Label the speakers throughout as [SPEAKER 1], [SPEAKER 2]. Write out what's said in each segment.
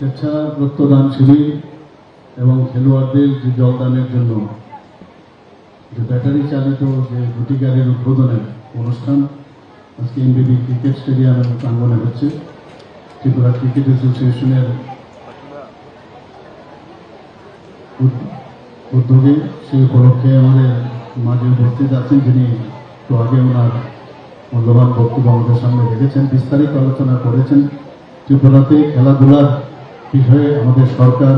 [SPEAKER 1] স্বেচ্ছা রক্তদান শিবির এবং খেলোয়াড়দের যে জলদানের জন্য যে ব্যাটারি চালিত যে দুটি গাড়ির উদ্বোধনের অনুষ্ঠান, আজকে এমবিবি ক্রিকেট স্টেডিয়ামের প্রাঙ্গনে হচ্ছে, ত্রিপুরা ক্রিকেট অ্যাসোসিয়েশনের উদ- উদ্যোগে সেই উপলক্ষে আমাদের মাঝে উপস্থিত আছেন যিনি একটু আগে ওনার মূল্যবান বক্তব্য আমাদের সামনে রেখেছেন, বিস্তারিত আলোচনা করেছেন। ত্রিপুরাতে খেলাধুলার বিষয়ে আমাদের সরকার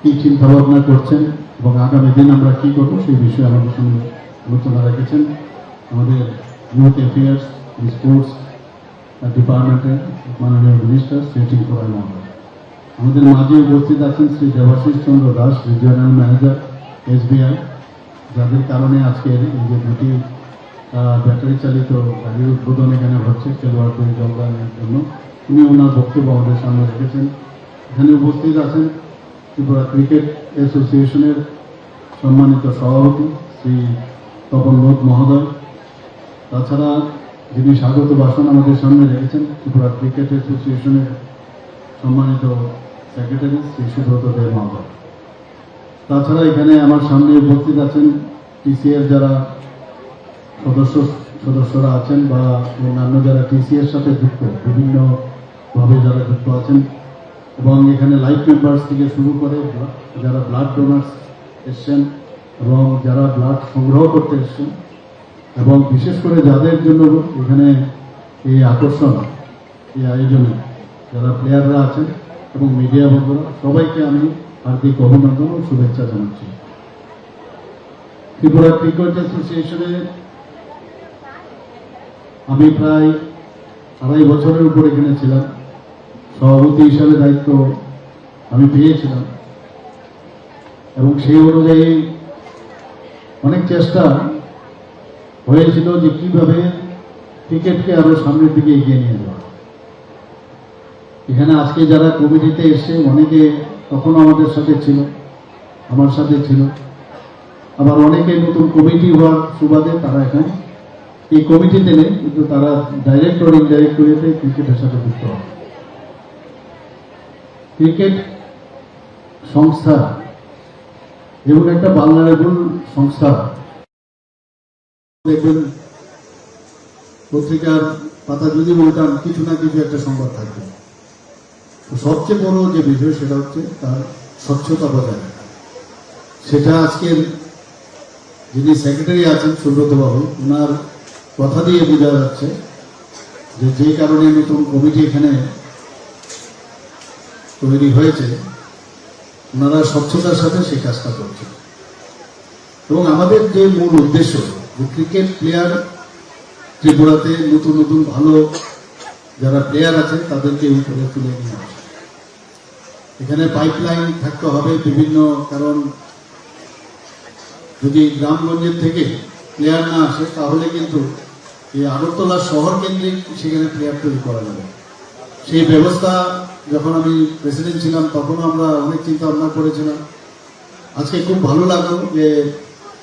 [SPEAKER 1] কি চিন্তা ভাবনা করছেন এবং আগামী দিন আমরা কি করব সেই বিষয়ে আমাদের সঙ্গে আলোচনা রেখেছেন আমাদের ইউথ অ্যাফেয়ার্স স্পোর্টস ডিপার্টমেন্টের মাননীয় মিনিস্টার শ্রী ত্রিপুরা মহোদয় আমাদের মাঝে উপস্থিত আছেন Shri Debashis Chandra Das regional manager SBI যাদের কারণে আজকের এই যে দুটি ব্যাটারি চালিত গাড়ির উদ্বোধন এখানে হচ্ছে খেলোয়াড়দের জলদানের জন্য। উনি ওনার বক্তব্য আমাদের সামনে রেখেছেন। এখানে উপস্থিত আছেন ত্রিপুরা ক্রিকেট অ্যাসোসিয়েশনের সম্মানিত সভাপতি শ্রী তপন লোক মহোদয়। তাছাড়া যিনি স্বাগত ভাষণ আমাদের সামনে রেখেছেন, ত্রিপুরা ক্রিকেট অ্যাসোসিয়েশনের সম্মানিত সেক্রেটারি শ্রী সুব্রত দেব মহোদয়। তাছাড়া এখানে আমার সামনে উপস্থিত আছেন টিসিএর যারা সদস্য, সদস্যরা আছেন বা অন্যান্য যারা টিসিএর সাথে যুক্ত, বিভিন্নভাবে যারা যুক্ত আছেন এবং এখানে লাইফ মেম্বার্স থেকে শুরু করে যারা ব্লাড ডোনার্স এসছেন এবং যারা ব্লাড সংগ্রহ করতে এসছেন এবং বিশেষ করে যাদের জন্য এখানে এই আকর্ষণ, এই আয়োজনে যারা প্লেয়াররা আছেন এবং মিডিয়া বন্ধুরা, সবাইকে আমি হার্দিক অভিনন্দন ও শুভেচ্ছা জানাচ্ছি। ত্রিপুরা ক্রিকেট অ্যাসোসিয়েশনের আমি প্রায় আড়াই বছরের উপর এখানে ছিলাম। সভাপতি হিসাবে দায়িত্ব আমি পেয়েছিলাম। এবং সেই অনুযায়ী অনেক চেষ্টা হয়েছিল যে কীভাবে ক্রিকেটকে আরও সামনের দিকে এগিয়ে নিয়ে যাওয়া। এখানে আজকে যারা কমিটিতে এসে অনেকে তখন আমাদের সাথে ছিল, আমার সাথে ছিল। আবার অনেকে নতুন কমিটি হওয়ার সুবাদে তারা এখানে। এই কমিটিতে নেই, কিন্তু তারা ডাইরেক্ট or ইনডাইরেক্ট করিতে ক্রিকেটের সাথে যুক্ত হয় ক্রিকেট সংস্থা এবং একটা বাংলারেবল সংস্থা। দেখবেন পত্রিকার পাতা যদি বলতাম কিছু না কিছু একটা সংবাদ থাকবে। সবচেয়ে বড় যে বিষয় সেটা হচ্ছে তার স্বচ্ছতা বজায় সেটা আজকের যিনি সেক্রেটারি আছেন সুব্রত বাবু, ওনার কথা দিয়ে বোঝা যাচ্ছে যে যে কারণে নতুন কমিটি এখানে তৈরি হয়েছে, ওনারা স্বচ্ছতার সাথে সেই কাজটা করছে এবং আমাদের যে মূল উদ্দেশ্য ক্রিকেট প্লেয়ার ত্রিপুরাতে নতুন নতুন ভালো যারা প্লেয়ার আছে, তাদেরকে উপরে তুলে নিয়ে আসে। এখানে পাইপলাইন থাকতে হবে বিভিন্ন কারণ। যদি গ্রামগঞ্জের থেকে প্লেয়ার না আসে, তাহলে কিন্তু এই আগরতলা শহর কেন্দ্রিক সেখানে প্লেয়ার তৈরি করা যাবে সেই ব্যবস্থা যখন আমি প্রেসিডেন্ট ছিলাম, তখনও আমরা অনেক চিন্তা ভাবনা করেছিলাম। আজকে খুব ভালো লাগল যে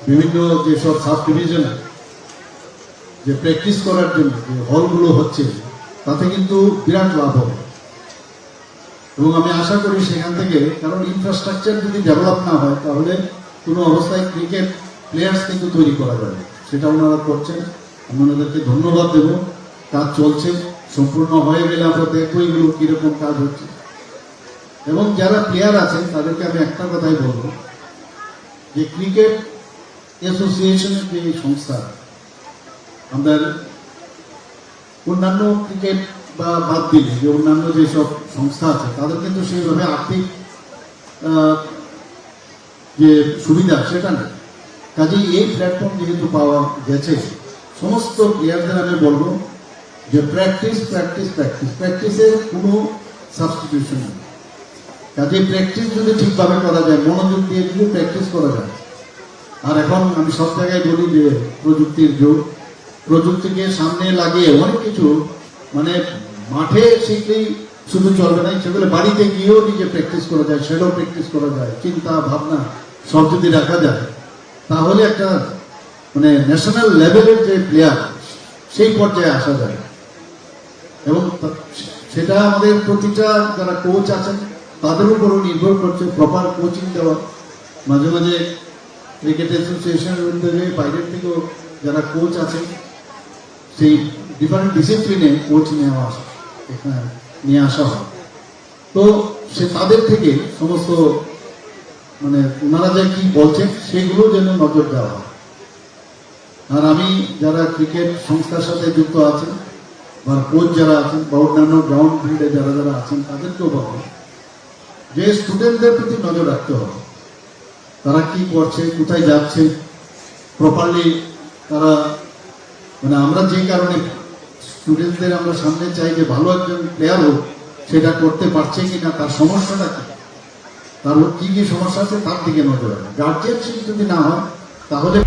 [SPEAKER 1] বিভিন্ন যেসব সাব ডিভিশনে যে প্র্যাকটিস করার জন্য যে হলগুলো হচ্ছে, তাতে কিন্তু বিরাট লাভ হবে। এবং আমি আশা করি সেখান থেকে কারণ ইনফ্রাস্ট্রাকচার যদি ডেভেলপ না হয়, তাহলে কোনো অবস্থায় ক্রিকেট প্লেয়ার্স কিন্তু তৈরি করা যাবে সেটা ওনারা করছেন। আমি ওনাদেরকে ধন্যবাদ দেব। কাজ চলছে। সম্পূর্ণ হয়ে গেলে আমরা দেখব এগুলো কীরকম কাজ হচ্ছে। এবং যারা প্লেয়ার আছেন তাদেরকে আমি একটা কথাই বলব, যে ক্রিকেট অ্যাসোসিয়েশনের যে সংস্থা, আমাদের অন্যান্য ক্রিকেট বা বাদ দিলে, যে অন্যান্য যেসব সংস্থা আছে, তাদের কিন্তু সেইভাবে আর্থিক যে সুবিধা, সেটা নেই। কাজেই এই প্ল্যাটফর্ম যেহেতু পাওয়া গেছে, সমস্ত প্লেয়ারদের আমি বলব যে প্র্যাকটিস প্র্যাকটিস প্র্যাকটিস প্র্যাকটিসের কোনো সাবস্টিটিউশন নেই। কাজে প্র্যাকটিস যদি ঠিকভাবে করা যায়, মনোযোগ দিয়ে যদি প্র্যাকটিস করা যায়। আর এখন আমি সব জায়গায় বলি যে প্রযুক্তির যুগ। প্রযুক্তিকে সামনে লাগিয়ে অনেক কিছু মানে মাঠে শিখলেই শুধু চলবে না সেগুলো বাড়িতে গিয়েও নিজে প্র্যাকটিস করা যায়, সেটাও প্র্যাকটিস করা যায়। চিন্তা, ভাবনা, সব যদি রাখা যায়, তাহলে একটা মানে ন্যাশনাল লেভেলের যে প্লেয়ার সেই পর্যায়ে আসা যায়। এবং সেটা আমাদের প্রতিটা যারা কোচ আছেন, তাদের উপরও নির্ভর করছে প্রপার কোচিং দেওয়া। মাঝে মাঝে ক্রিকেট অ্যাসোসিয়েশনের উদ্যোগে বাইরের থেকেও যারা কোচ আছেন, সেই ডিফারেন্ট ডিসিপ্লিনে কোচ নেওয়া আসা এখানে নিয়ে আসা হয়। তো সে তাদের থেকে সমস্ত মানে ওনারা যে কি বলছেন, সেগুলো যেন নজর দেওয়া হয়। আর আমি যারা ক্রিকেট সংস্থার সাথে যুক্ত আছেন বা কোচ যারা আছেন বা অন্যান্য গ্রাউন্ড ফিল্ডে যারা যারা আছেন, তাদেরকেও বলব, যে স্টুডেন্টদের প্রতি নজর রাখতে হবে। তারা কি করছে, কোথায় যাচ্ছে প্রপারলি তারা মানে আমরা যে কারণে স্টুডেন্টদের আমরা সামনে চাই যে ভালো একজন প্লেয়ার হোক, সেটা করতে পারছে কি না তার সমস্যাটা কি? তার কি কি সমস্যা আছে, তার দিকে নজর রাখা। গার্জিয়ানশিপ যদি না হয়, তাহলে